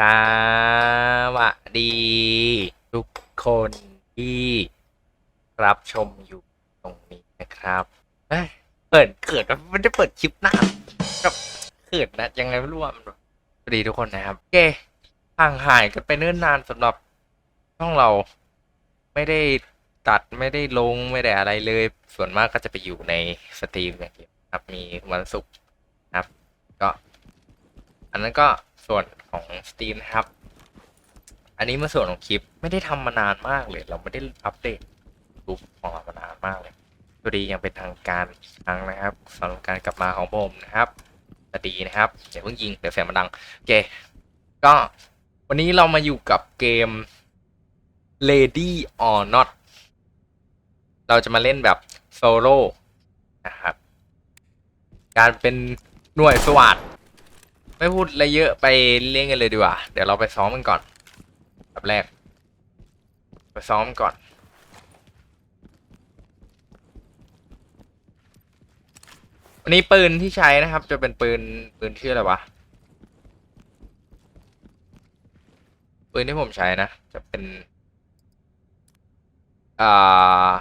สวัสดี ทุกคนที่รับชมอยู่ตรงนี้นะครับเอ้ยเปิดเกิดมันไม่ได้เปิดคลิปหน้ากับเกิดนะยังไงไม่รู้อะมันสวัสดีทุกคนนะครับโอเคห่างหายกันไปเนิ่นนานสำหรับช่องเราไม่ได้ตัดไม่ได้ลงไม่ได้อะไรเลย ส่วนมากก็จะไปอยู่ในสตรีมอย่างเดียวครับมีวันศุกร์นะครับ ก็ อันนั้นก็ ส่วนของสตีมนะครับ อันนี้มาส่วนของคลิปไม่ได้ทำมานานมากเลย เราไม่ได้อัปเดตรูปของเรามานานมากเลยสวัสดียังเป็นทางการอีกครั้งนะครับสำหรับการกลับมาของผมนะครับสวัสดีนะครับอย่าเพิ่งยิงเดี๋ยวเสียงมันดังโอเคก็วันนี้เรามาอยู่กับเกม Lady or Not เราจะมาเล่นแบบโซโล่นะครับ การเป็นหน่วยสวัสด ไม่พูดอะไรเยอะไปเล่นกันเลยดีกว่า เดี๋ยวเราไปซ้อมกันก่อนแบบแรก ไปซ้อมก่อน วันนี้ปืนที่ใช้นะครับ จะเป็นปืนปืนชื่ออะไรวะ ปืนที่ผมใช้นะ จะเป็น อ่า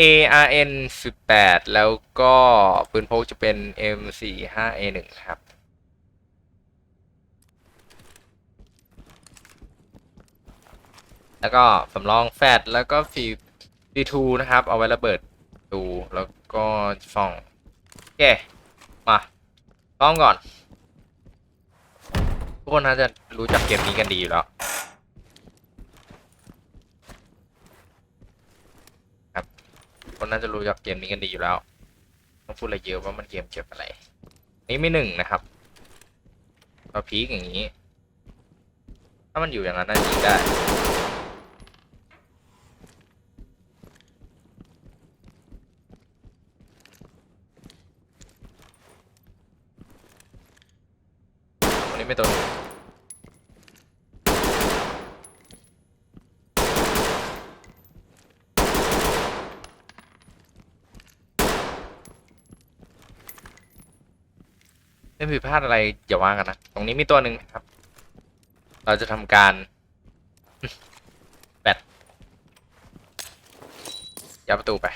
ARN 18 แล้วก็ปืนพกจะเป็น M45A1 ครับ แล้วก็สำรองแฟดแล้วก็ฟีฟีทูนะครับ เอาไว้ระเบิดดูแล้วก็ส่องโอเคมาซ้อมก่อนทุกคนน่าจะรู้จักเกมนี้กันดีอยู่แล้วครับคนน่าจะรู้จักเกมนี้กันดีอยู่แล้วต้องพูดอะไรเยอะว่ามันเกมเกี่ยวกับอะไร นี่ไม่หนึ่งนะครับเราพีคอย่างนี้ ถ้ามันอยู่อย่างนั้นน่าจะยิงได้ นี้ไม่ตัวหนึ่งไม่ผิดพลาดอะไรอย่าว่ากันนะ ตรงนี้มีตัวหนึ่งนะครับ เราจะทำการแบตยัดประตูไป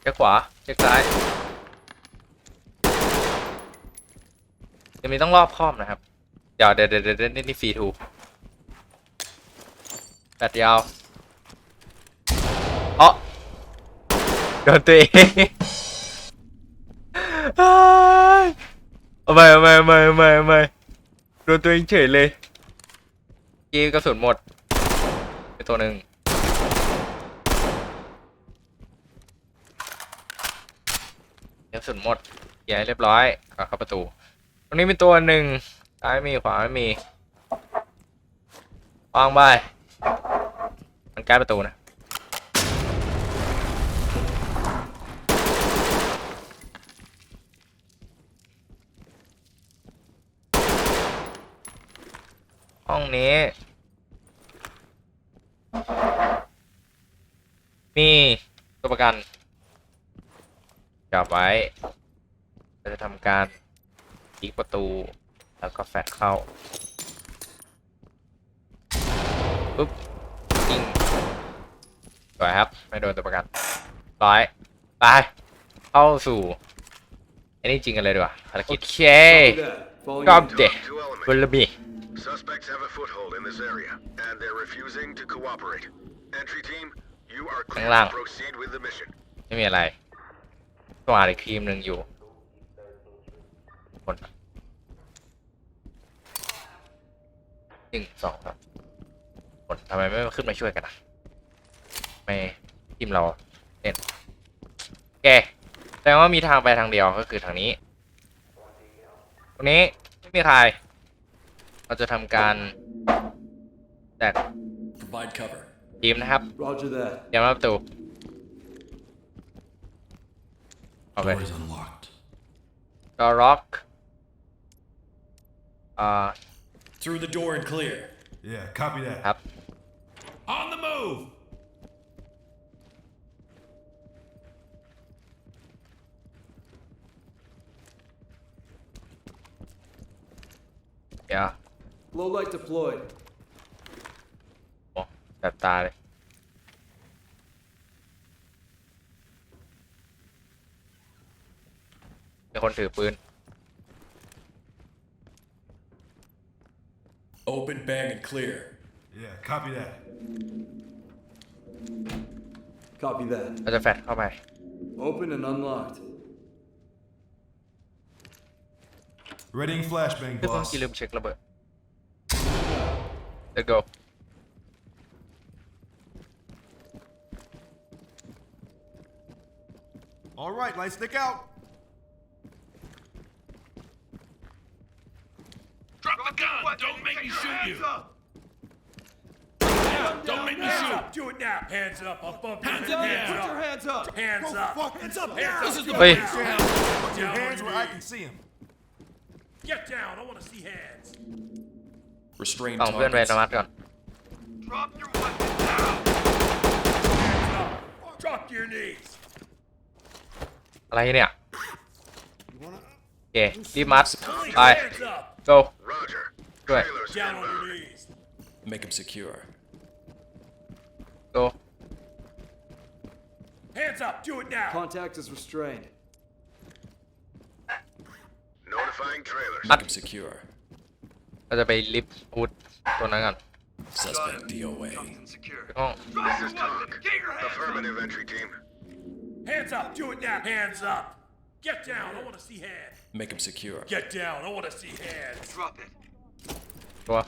เช็คขวาเช็คซ้าย เดี๋ยว มีต้องรอบครอบนะครับ เดี๋ยวเดี๋ยวเดี๋ยวเดี๋ยวนี่นี่ฟรีทูแปดยาวอ๋อโดนตัวเองอ้ยเอาไม่เอาไม่เอาไม่เอาไม่เอาไม่โดนตัวเองเฉยเลยเกมกระสุนหมดไปตัวหนึ่งกระสุนหมดเกียร์เรียบร้อยก็เข้าประตู ตรงนี้มีตัวหนึ่งซ้ายมีขวาไม่มีวางไปมันใกล้ประตูนะห้องนี้ มีตัวประกันจับไว้เราจะทำการ อีกประตู แล้วก็แฟดเข้าปุ๊บยิงสวยครับ ไม่โดนตัวประกันร้อยไปเข้าสู่อันนี้จริงกันเลยดีกว่าภารกิจโอเค Follow ก็ you. เด็ก Two บน elements. ระบี Suspects have a foothold in this area, and they're refusing to cooperate. Entry team, you are clear lang. to proceed with the mission. ไม่มีอะไรต้องอ่านอีกครีมหนึ่งอยู่ คนหนึ่งสองครับคนทำไมไม่ขึ้นมาช่วยกันอะไม่ทีมเราเล่นโอเคแสดงว่ามีทางไปทางเดียวก็คือทางนี้ตรงนี้ไม่มีใคร เราจะทำการแตก Provide cover. ทีมนะครับ Roger that. เตรียมรับประตูโอเค Door is unlocked. ก็ล็อก อ่า Through the door and clear. Yeah, copy that. ครับ On the move. เดี๋ยว Low light deployed. โอ้แบบตาเลย มีคนถือปืน Open, bang, and clear. Yeah, copy that. Copy that. เราจะแฟดเข้าไป Open and unlocked. Readying flashbang, คือเพิ่ง boss. กี้ลืมเช็คระเบิด Let's go All right, light stick out. Drop the gun! Don't make me shoot you! Don't make me shoot! Do it now! Hands up! I'll bump hands Put up! your hands up. Hands up! Hands up Hands up! Wait. Hands Put your down hands on where your I can knees. see him. Get down! I want to see hands. Restrain ส่องเพื่อนไปนมัดก่อน Drop your weapon now! Hands up! Drop to your knees! อะไรเนี่ย โอเครีบมัด Police, ไป hands up! go Roger. Right. Trailers Down on your inbound. knees. Make them secure. go Hands up! Do it now! Contact is restrained. Notifying trailers. Make them secure. เราจะไปลิฟต์อาวุธตัวนั้นก่อน Suspect DOA. ห้อง This is talk. Affirmative entry team. Hands up! Do it now! Hands up! Get down! I want to see hands. Make them secure. Get down! I want to see hands. Drop it. ตัว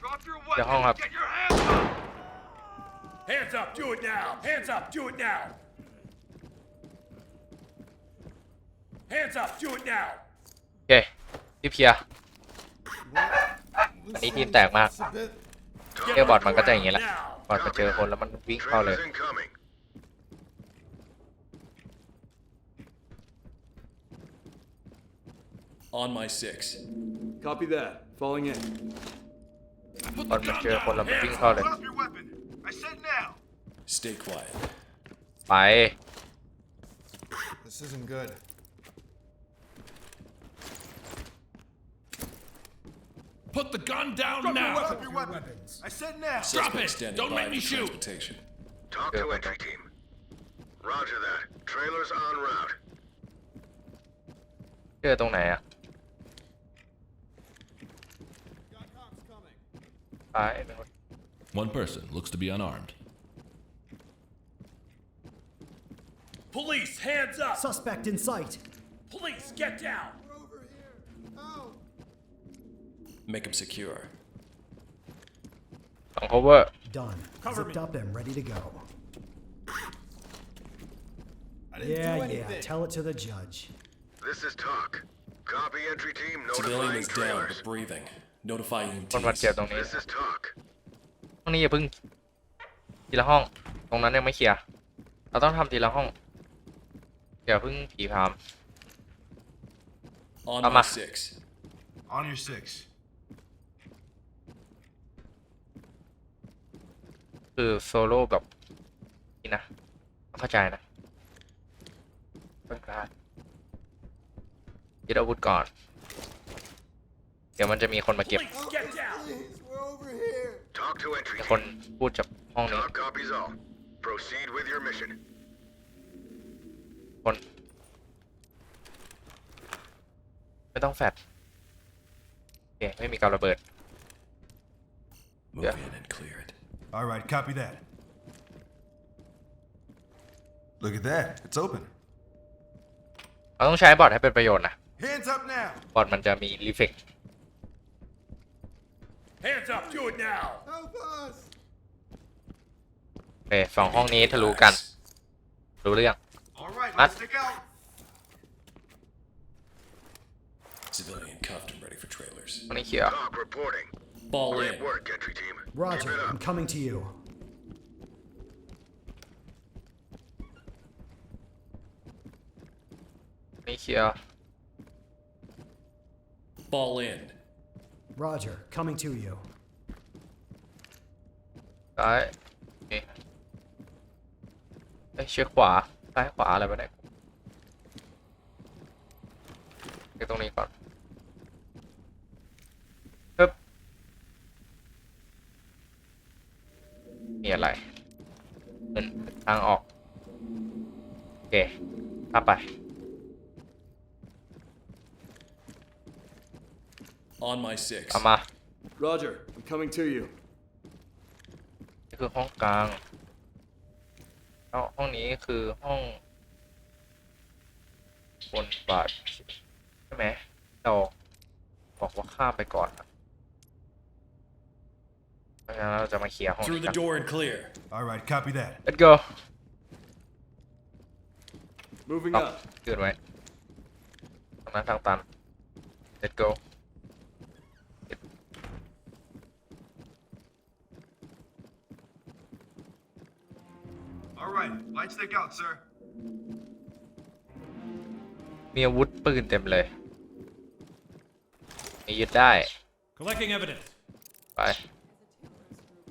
Drop your Yeah, weapon. hold up. Get your hands up. Hands up! Do it now! Hands up! Do it now! Hands up! Do it now! โอเครีบเคลียร์ อันนี้ทีมแตกมาก Get เรียกบอท on มัน the ก็จะอย่างนี้แห ground ละ now. บอทมาเจอคนแล้วมันวิ่งเข้าเลย Trailers incoming. On my six. Copy that. Falling in. บอทมาเจอคนแล้วมันวิ่งเข้าเลย Drop your weapon. I said now. Stay quiet. ไป This isn't good. Put the gun down Drop your now. weapon. Drop your weapons. I said now. Drop Suspect it. standing Don't by make me for shoot. transportation. Talk Yeah, to okay. entry team. Roger that. Trailers en route. เจอตรงไหนอะ I know. One person looks to be unarmed. Police, hands up! Suspect in sight. Police, get down! We're over here. Out. Make him secure. Over. Done. Cover Zipped me. up and ready to go. yeah, yeah. Tell it to the judge. This is talk. Copy entry team. Civilian is down, but breathing. Notify คนมาเจ็บ EMTs. ตรงนี้ This is talk. ห้องนี้อย่าเพึ่งทีละห้อง ตรงนั้นยังไม่เคลียร์เราต้องทำทีละห้องอย่าเพึ่งผีพราม On Come my on. six. On your six. คือโซโล่แบบนี่นะเข้าใจนะเพิ่งพลาดยึดอาวุธก่อน เดี๋ยวมันจะมีคนมาเก็บ Police, get down! Talk to entry มีคน team. พูดจากห้องนี้ Talk copies all. Proceed with your mission. คน ไม่ต้องแฟดโอเคไม่มีการระเบิด Move Yeah. in and clear it. All right, copy that. Look at that. It's open. เราต้องใช้บอทให้เป็นประโยชน์นะ Hands up now. บอทมันจะมีรีเฟก Hands up, do it now! โอเคสองห้องนี้ทะลุกัน รู้เรื่อง All right, light stick out. Civilian cuffed and ready for trailers. ห้องนี้เคลียร์ Talk reporting. Ball Great in. work, entry team. Roger. Keep it I'm up. coming to you. ห้องนี้เคลียร์ Ball in. Roger, coming to you. ซ้ายเอเชือกขวา ซ้ายขวาอะไรไปไหนไปตรงนี้ก่อนปึ๊บมีอะไรเป็นทางออก โอเคข้าไป On my six. เอามา Roger, I'm coming to you. นี่คือห้องกลางแล้วห้องนี้คือห้อง บนบาทใช่ไหมเราบอกว่าข้ามไปก่อนนะเพราะฉะนั้นเราจะมาเคลียร์ห้อง Through นี้กั the น door and clear. All right, copy that. let's go Moving Up. up. เกิดไว้ตรงนั้นทางตัน let's go right, light stick out, sir. มีอาวุธปืนเต็มเลยมียึดได้ Collecting evidence. ไป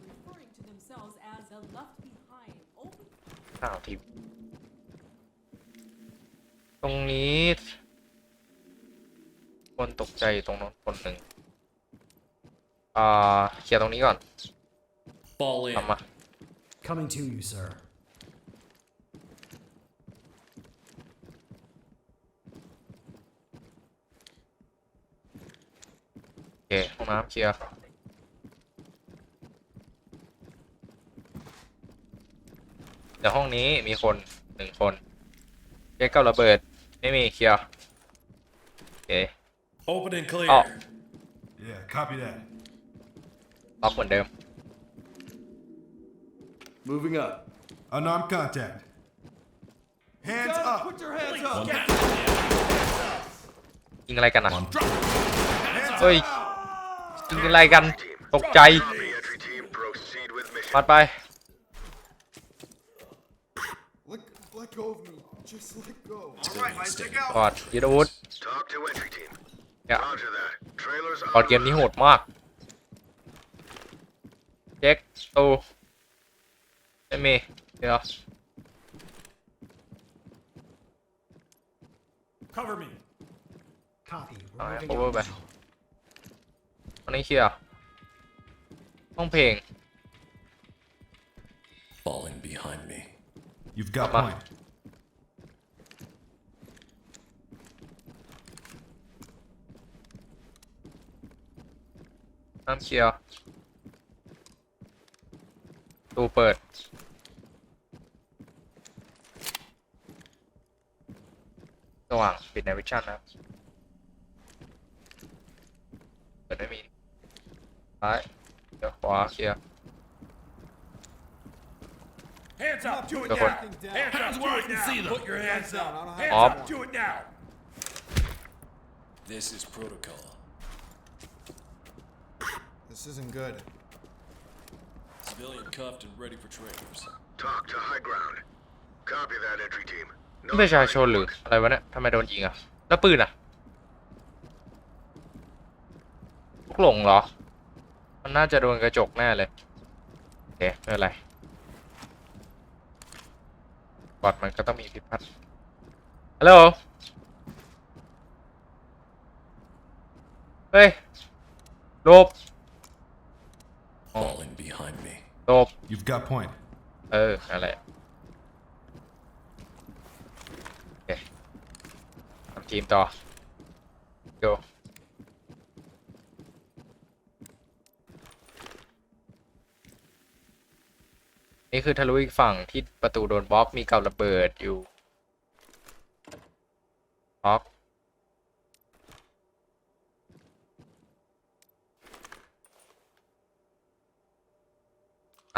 referring to themselves as a left behind. Open ข้าวทีตรงนี้ คนตกใจอยู่ตรงนั้นคนหนึ่งอ่าเคลียร์ตรงนี้ก่อน Fall in. ทำมา Coming to you, sir. เคห้องน้ำเคลียร์เดี๋ยวห้องนี้มีคนหนึ่งคนเช็คกับระเบิด ไม่มีเคลียร์โอเค Open and clear. Oh. Yeah, copy that. ล็อกเหมือนเดิม Moving up. Unarmed contact. Hands Down, up. put your hands up. One, ยิงอะไรกันอะ one drop. เฮ้ย ยิงอะไรกัน ตกใจ Copy, entry team. Proceed with mission. มาไป Let, let go of me. Just let go. All right, light stick out. กอดยึดอาวุธ Talk to entry team. เนี่ย Roger that. Trailers กอ on ดเกมนี้โห route. ดมาก เช็คตูไม่มีเดี๋ยว Cover me. Copy. We're Alright, moving over out back. now. อันนี้เคลียร์ห้องเพลง Falling behind me. You've got Papa. point. น้ำเคลียร์ตูเปิด สว่าง ปิดในวิชั่นนะเปิดไม่มี ซ้าย เดี๋ยวขวาเคลียร์ Hands up. Do it Go for now. it. Hands, Hands up. where Do I it can now. see them. Put your hands up. Hands Up. up. Do it now. This is protocol. This isn't good. Civilian cuffed and ready for trailers. Talk to high ground. Copy that, entry team. นี่ประชาชนหรืออะไรวะเนี่ยทำไมโดนยิงอ่ะ แล้วปืนอ่ะลูกหลงเหรอ มันน่าจะโดนกระจกแน่เลยโอเคไม่เป็นไรบอดมันก็ต้องมีพิษพัดฮัลโหลเฮ้ยหลบ Falling behind me. หลบ You've got point. เอออะไรโอเคทำทีมต่อ go นี่คือทะลุอีกฝั่งที่ประตูโดนบล็อกมีกับระเบิดอยู่บล็อก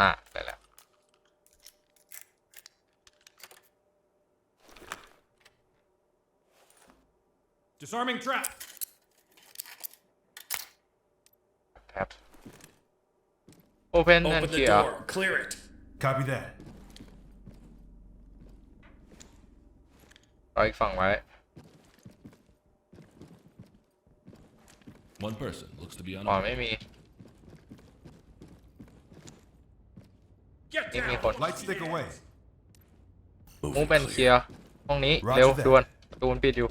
อะได้แล้ว Disarming trap. ครับ open and Open the clear door. Clear it. Copy that. รออีกฝั่งไว้ One person looks to be อ๋อ unarmed. ไม่มี Get Give me down. a phone. Light stick away. มูเป็นเคลียร์ห้องนี้ Roger เร็ว that ด่วนประตูมันปิดอยู่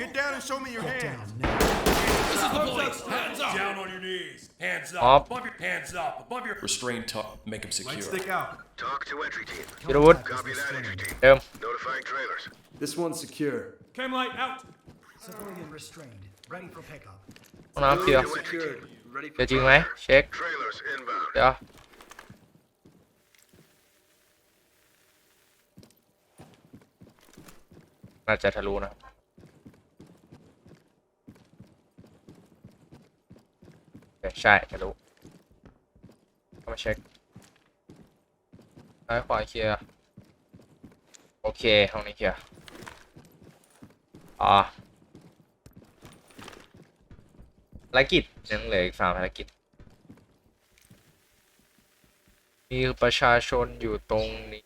Get down and show me your Get hands. down now. This is the police. Hands up. Down on your knees. Hands up. Up. Above your hands up. Above your Restrain talk. Make him Light secure. stick out. Talk to entry team. พิรวุฒิ Copy that, entry team. เดิม Notifying trailers. This one's secure. cam light out. Civilian restrained. Ready for pickup. ห้องน้ำเคลียร์ To entry team. Ready เดี๋ยวจริงไหมเช็ค Trailers inbound. เดี๋ยวน่าจะทะลุนะโอเค ใช่ทะลุเข้ามาเช็คซ้ายขวาเคลียร์ โอเคห้องนี้เคลียร์ อ๋อภารกิจยังเหลืออีกสามภารกิจ มีประชาชนอยู่ตรงนี้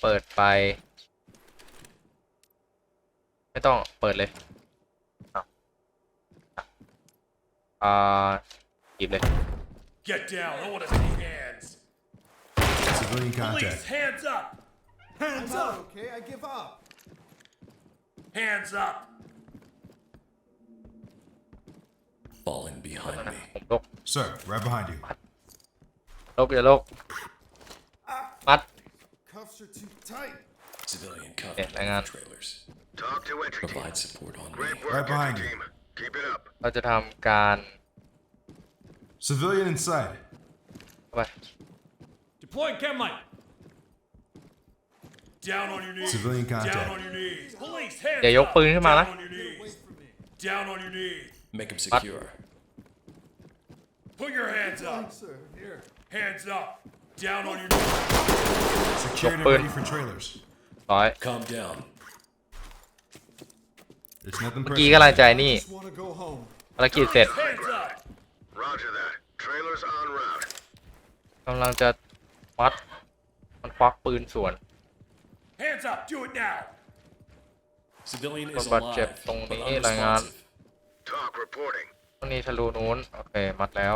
เปิดไป ไม่ต้องเปิดเลยอ่า ยิบเลย Get down. I want to see hands. Civilian Police, hands up. Hands up! Okay, I give up. Hands up. Falling behind me. ผมลก Sir, right behind you. ลกอย่าลกมัด Cuffs are too tight. Civilian Yeah, cover hang on. trailers. Talk to entry team. Provide support on me. Great work, Right behind entry you. team. Keep it up. เราจะทำการ Civilian inside. เข้าไป Deploying cam light. Down on your knees. Civilian contact. Down on your knees. Police, hands อย่ายก up. ปืนขึ้นมา Down นะ on your knees. Down on your knees. Make him secure. Put your hands up. Sir, here. Hands up. Down on your knees. Secured and ready for trailers. ร้อย Calm down. It's nothing เมื่อกี้กำลังใจนี่ Just want to go home. ภารกิจเสร็จ Hands up. Roger that. Trailers en route. กำลังจะมัดมันควักปืนสวน Hands up. Do it now. Civilian is What about alive, Jeff? Tong but ni unresponsive. Talk reporting. ตรงนี้ทะลุนู้น โอเค มัดแล้ว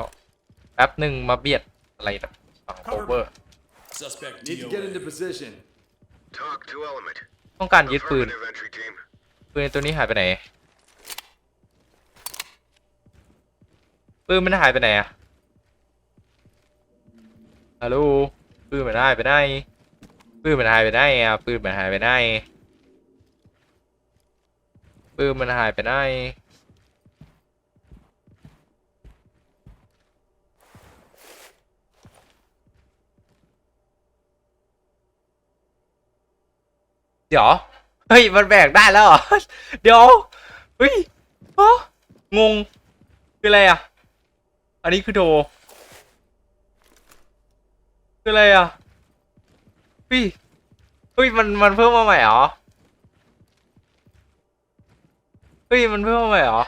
แป๊บหนึ่งมาเบียดอะไรนะฝั่งโคเวอร์ Suspect Need to get into position. Talk to element. ต้องการยึดปืน Affirmative, entry team. ปืนตัวนี้หายไปไหน ปืนมันหายไปไหนอะฮัลโหลปืนมันหายไปไหนปืนมันหายไปไหนอะปืนมันหายไปไหนปืนมันหายไปไหนเดี๋ยว เฮ้ย มันแบกได้แล้วเหรอ เดี๋ยว เฮ้ยฮะงง คืออะไรอะ อันนี้คือโด คืออะไรอะเฮ้ยเฮ้ยมันมันเพิ่มมาใหม่เหรอเฮ้ยมันเพิ่มมาใหม่เหรอ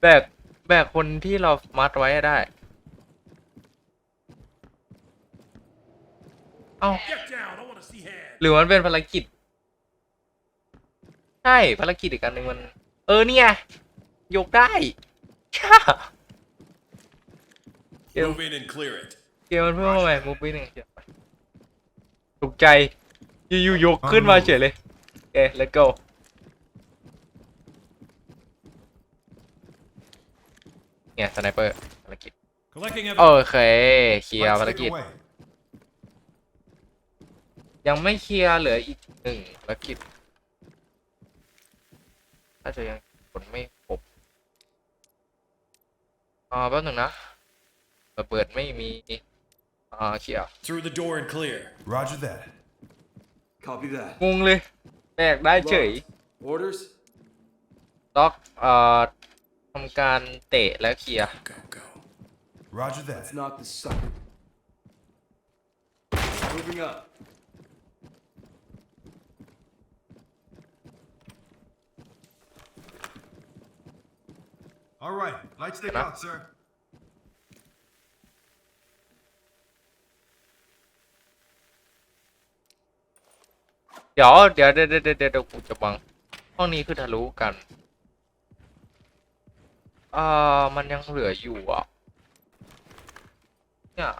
แบกแบกคนที่เรามัดไว้ได้เอ้าหรือมันเป็นภารกิจ ใช่ภารกิจอีกอันหนึ่งมัน เออเนี่ยยกได้ Move in and clear it. เกมมันเพิ่มมาใหม่มูฟไปหนึ่งเดี๋ยวไปถูกใจอยู่ๆยกขึ้นมาเฉยเลยโอเค let's go เนี่ย สไนเปอร์ภารกิจ Collecting โอ evidence. เค เคลียร์ภารกิจยังไม่เคลียร์เหลืออีกหนึ่งภารกิจถ้าจะยังผลไม่ครบอ่าแป๊บหนึ่งนะ ระเบิดไม่มีอ่าเคลียร์ Through the door and clear. Roger that. Copy that. งงเลยแบกได้เฉย Orders? ล็อกเอ่อทำการเตะและเคลียร์ Go, go. Roger that. Let's knock this sucker. Moving up. All right. Light stick Hello? out, sir. เดี๋ยวเดี๋ยวเดี๋ยวเดี๋ยวเดี๋ยวกูจะบัง ห้องนี้คือทะลุกันอ่ามันยังเหลืออยู่อะเนี่ย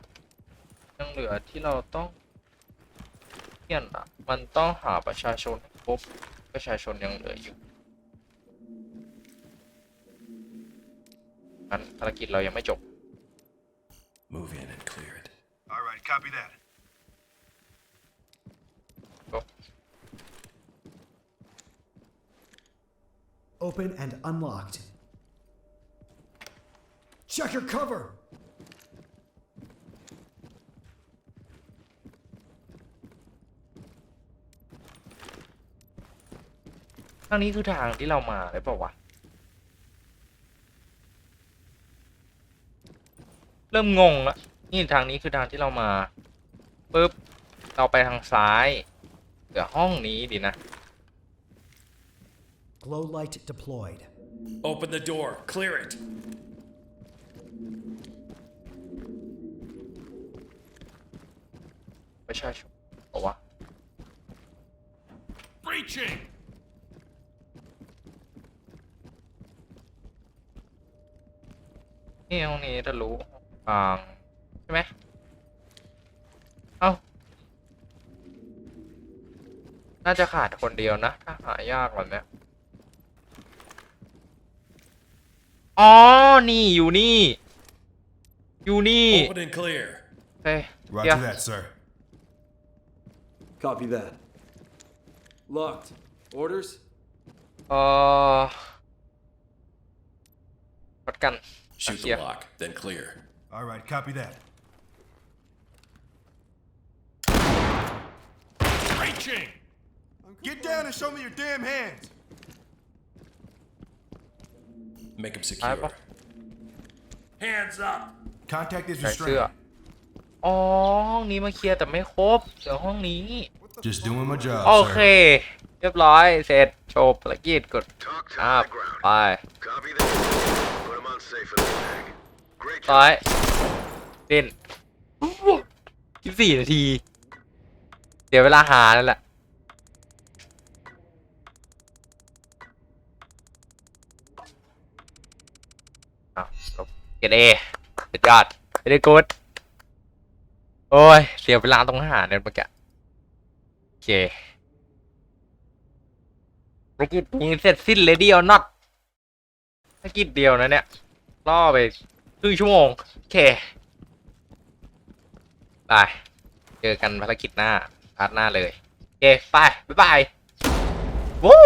ยังเหลือที่เราต้องเปลี่ยนอะ มันต้องหาประชาชนให้ครบประชาชนยังเหลืออยู่งั้นภารกิจเรายังไม่จบ Move in and clear it. All right, copy that. Open and unlocked. Check your cover! ทางนี้คือทางที่เรามาเลยเปล่าวะ เริ่มงงละนี่ทางนี้คือทางที่เรามาปุ๊บ เราไปทางซ้ายเหลือห้องนี้ดีนะ Glow light deployed. Open the door. Clear it. ไม่ใช่ชบอกว่า Breaching! นี่ห้องนี้ถ้ารู้ฟางใช่ไหมเอ้าน่าจะขาดคนเดียวนะ ถ้าหายากแบบเนี้ อ๋อ นี่อยู่นี่ อยู่นี่ Open and clear. เฮ้ยเดี๋ยว Roger that, sir. Copy that. Locked. Orders? เออวัดกัน Shoot Yeah. the lock, then clear. All right, copy that. Breaching! Get down and show me your damn hands. Make him Alright, secure. Hands up. Contact is ใส่เสื้อ restrained. อ๋อห้องนี้มาเคลียร์แต่ไม่ครบเหลือห้องนี้ Just doing my job, โอเค sir. เรียบร้อยเสร็จโชว์ภารกิจกด Talk to อัพ the ground. ไป Copy that. Put them on safe in the bag. Great ร้อย job. เล่นยี่สี่นาที เดี๋ยวเวลาหานั่นแหละ อาลบเกรดเอสุดยอดไม่ได้กูดโอ้ย เสียเวลาตรงหาเนี่ยเมื่อกี้โอเคภารกิจนี้เสร็จสิ้นเลยเดียวน็อตภารกิจเดียวนะเนี่ยล่อไปครึ่งชั่วโมง โอเคไปเจอกันภารกิจหน้าพาร์ทหน้าเลย โอเค ไป บ๊ายบาย วู้